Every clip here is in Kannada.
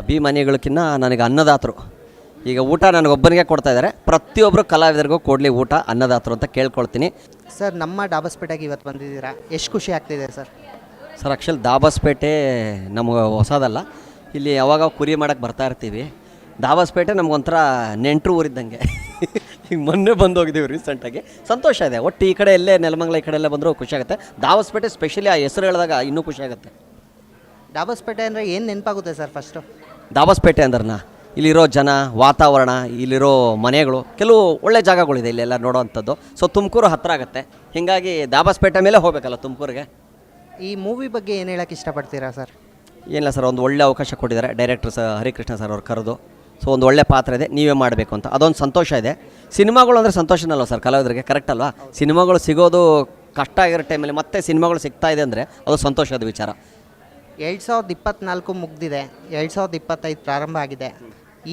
ಅಭಿಮಾನಿಗಳಕ್ಕಿಂತ ನನಗೆ ಅನ್ನದಾತರು. ಈಗ ಊಟ ನನಗೊಬ್ಬನಿಗೆ ಕೊಡ್ತಾ ಇದ್ದಾರೆ. ಪ್ರತಿಯೊಬ್ಬರು ಕಲಾವಿದರಿಗೂ ಕೊಡಲಿ ಊಟ ಅನ್ನದಾತರು ಅಂತ ಕೇಳ್ಕೊಳ್ತೀನಿ. ಸರ್ ನಮ್ಮ ಡಾಬಸ್ಪೇಟೆಗೆ ಇವತ್ತು ಬಂದಿದ್ದೀರಾ? ಎಷ್ಟು ಖುಷಿ ಆಗ್ತಿದೆ ಸರ್? ಸರ್ ಆ್ಯಕ್ಚುಲಿ ದಾಬಸ್ಪೇಟೆ ನಮಗೆ ಹೊಸದಲ್ಲ. ಇಲ್ಲಿ ಯಾವಾಗ ಕುರಿ ಮಾಡೋಕ್ಕೆ ಬರ್ತಾ ಇರ್ತೀವಿ. ದಾಬಸ್ಪೇಟೆ ನಮಗೊಂಥರ ನೆಂಟರು ಊರಿದ್ದಂಗೆ. ಈಗ ಮೊನ್ನೆ ಬಂದು ಹೋಗಿದ್ದೀವಿ ರೀಸೆಂಟಾಗಿ. ಸಂತೋಷ ಇದೆ. ಒಟ್ಟು ಈ ಕಡೆ ಎಲ್ಲೇ ನೆಲಮಂಗಲ ಈ ಕಡೆ ಎಲ್ಲ ಬಂದರೂ ಖುಷಿಯಾಗುತ್ತೆ ದಾಬಸ್ಪೇಟೆ ಸ್ಪೆಷಲಿ ಆ ಹೆಸರು ಹೇಳಿದಾಗ ಇನ್ನೂ ಖುಷಿಯಾಗುತ್ತೆ ಡಾಬಸ್ಪೇಟೆ ಅಂದರೆ ಏನು ನೆನಪಾಗುತ್ತೆ ಸರ್ ಫಸ್ಟು ದಾಬಸ್ಪೇಟೆ ಅಂದ್ರನ. ಇಲ್ಲಿರೋ ಜನ ವಾತಾವರಣ ಇಲ್ಲಿರೋ ಮನೆಗಳು ಕೆಲವು ಒಳ್ಳೆ ಜಾಗಗಳಿದೆ ಇಲ್ಲೆಲ್ಲ ನೋಡೋವಂಥದ್ದು. ಸೊ ತುಮಕೂರು ಹತ್ತಿರ ಆಗುತ್ತೆ. ಹೀಗಾಗಿ ದಾಬಸ್ಪೇಟೆ ಮೇಲೆ ಹೋಗಬೇಕಲ್ಲ ತುಮಕೂರಿಗೆ? ಈ ಮೂವಿ ಬಗ್ಗೆ ಏನು ಹೇಳಕ್ಕೆ ಇಷ್ಟಪಡ್ತೀರಾ ಸರ್? ಏನಿಲ್ಲ ಸರ್ ಒಂದು ಒಳ್ಳೆ ಅವಕಾಶ ಕೊಟ್ಟಿದ್ದಾರೆ ಡೈರೆಕ್ಟರ್ ಸರ್ ಹರಿಕೃಷ್ಣ ಸರ್ ಅವ್ರು ಕರೆದು. ಸೊ ಒಂದು ಒಳ್ಳೆ ಪಾತ್ರ ಇದೆ ನೀವೇ ಮಾಡಬೇಕು ಅಂತ. ಅದೊಂದು ಸಂತೋಷ ಇದೆ. ಸಿನಿಮಾಗಳು ಅಂದರೆ ಸಂತೋಷನಲ್ವ ಸರ್ ಕಲಾವಿದರಿಗೆ? ಕರೆಕ್ಟ್ ಅಲ್ವಾ? ಸಿನಿಮಾಗಳು ಸಿಗೋದು ಕಷ್ಟ ಆಗಿರೋ ಟೈಮಲ್ಲಿ ಮತ್ತೆ ಸಿನಿಮಾಗಳು ಸಿಗ್ತಾ ಇದೆ ಅಂದರೆ ಅದು ಸಂತೋಷದ ವಿಚಾರ. ಎರಡು ಸಾವಿರದ ಇಪ್ಪತ್ತ್ನಾಲ್ಕು ಮುಗ್ದಿದೆ, ಎರಡು ಸಾವಿರದ ಇಪ್ಪತ್ತೈದು ಪ್ರಾರಂಭ ಆಗಿದೆ.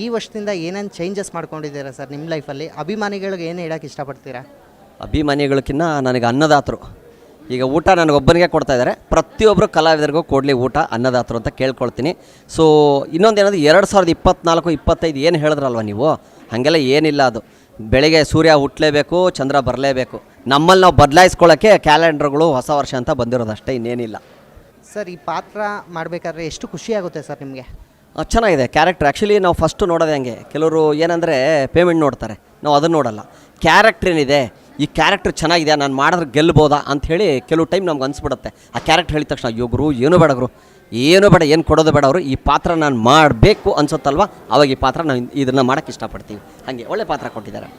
ಈ ವರ್ಷದಿಂದ ಏನೇನು ಚೇಂಜಸ್ ಮಾಡ್ಕೊಂಡಿದ್ದೀರಾ ಸರ್ ನಿಮ್ಮ ಲೈಫಲ್ಲಿ ಅಭಿಮಾನಿಗಳಿಗೆ ಏನು ಹೇಳೋಕ್ಕೆ ಇಷ್ಟಪಡ್ತೀರಾ? ಅಭಿಮಾನಿಗಳಕ್ಕಿಂತ ನನಗೆ ಅನ್ನದಾತರು. ಈಗ ಊಟ ನನಗೊಬ್ಬನಿಗೆ ಕೊಡ್ತಾ ಇದ್ದಾರೆ. ಪ್ರತಿಯೊಬ್ಬರು ಕಲಾವಿದರಿಗೂ ಕೊಡಲಿ ಊಟ, ಅನ್ನದಾತರು ಅಂತ ಕೇಳ್ಕೊಳ್ತೀನಿ. ಸೊ ಇನ್ನೊಂದು ಏನಂದ್ರೆ ಎರಡು ಸಾವಿರದ ಇಪ್ಪತ್ನಾಲ್ಕು, ಇಪ್ಪತ್ತೈದು ಏನು ಹೇಳಿದ್ರಲ್ವ ನೀವು? ಹಾಗೆಲ್ಲ ಏನಿಲ್ಲ ಅದು. ಬೆಳಗ್ಗೆ ಸೂರ್ಯ ಹುಟ್ಟಲೇಬೇಕು ಚಂದ್ರ ಬರಲೇಬೇಕು. ನಮ್ಮಲ್ಲಿ ನಾವು ಬದಲಾಯಿಸ್ಕೊಳ್ಳೋಕ್ಕೆ ಕ್ಯಾಲೆಂಡರ್ಗಳು ಹೊಸ ವರ್ಷ ಅಂತ ಬಂದಿರೋದು ಅಷ್ಟೇ ಇನ್ನೇನಿಲ್ಲ. ಸರ್, ಈ ಪಾತ್ರ ಮಾಡಬೇಕಾದ್ರೆ ಎಷ್ಟು ಖುಷಿ ಆಗುತ್ತೆ ಸರ್ ನಿಮಗೆ? ಚೆನ್ನಾಗಿದೆ. ಕ್ಯಾರೆಕ್ಟರ್ ಆ್ಯಕ್ಚುಲಿ ನಾವು ಫಸ್ಟು ನೋಡೋದೇ ಹಂಗೆ. ಕೆಲವರು ಏನಂದರೆ ಪೇಮೆಂಟ್ ನೋಡ್ತಾರೆ. ನಾವು ಅದನ್ನು ನೋಡಲ್ಲ. ಕ್ಯಾರೆಕ್ಟ್ರ್ ಏನಿದೆ? ಈ ಕ್ಯಾರೆಕ್ಟರ್ ಚೆನ್ನಾಗಿದೆ ನಾನು ಮಾಡಿದ್ರೆ ಗೆಲ್ಬೋದಾ? ಅಂಥೇಳಿ ಕೆಲವು ಟೈಮ್ ನಮ್ಗೆ ಅನಿಸ್ಬಿಡುತ್ತೆ. ಆ ಕ್ಯಾರೆಕ್ಟರ್ ಹೇಳಿದ ತಕ್ಷಣ ಯೋಗರು ಏನು ಬೇಡ ಗುರು. ಏನು ಬೇಡ, ಏನು ಕೊಡೋದು ಬೇಡ ಅವರು. ಈ ಪಾತ್ರ ನಾನು ಮಾಡಬೇಕು ಅನ್ಸುತ್ತಲ್ವ? ಅವಾಗ ಈ ಪಾತ್ರ ನಾವು ಇದನ್ನು ಮಾಡೋಕ್ಕೆ ಇಷ್ಟಪಡ್ತೀವಿ ಹಾಗೆ ಒಳ್ಳೆ ಪಾತ್ರ ಕೊಟ್ಟಿದ್ದಾರೆ.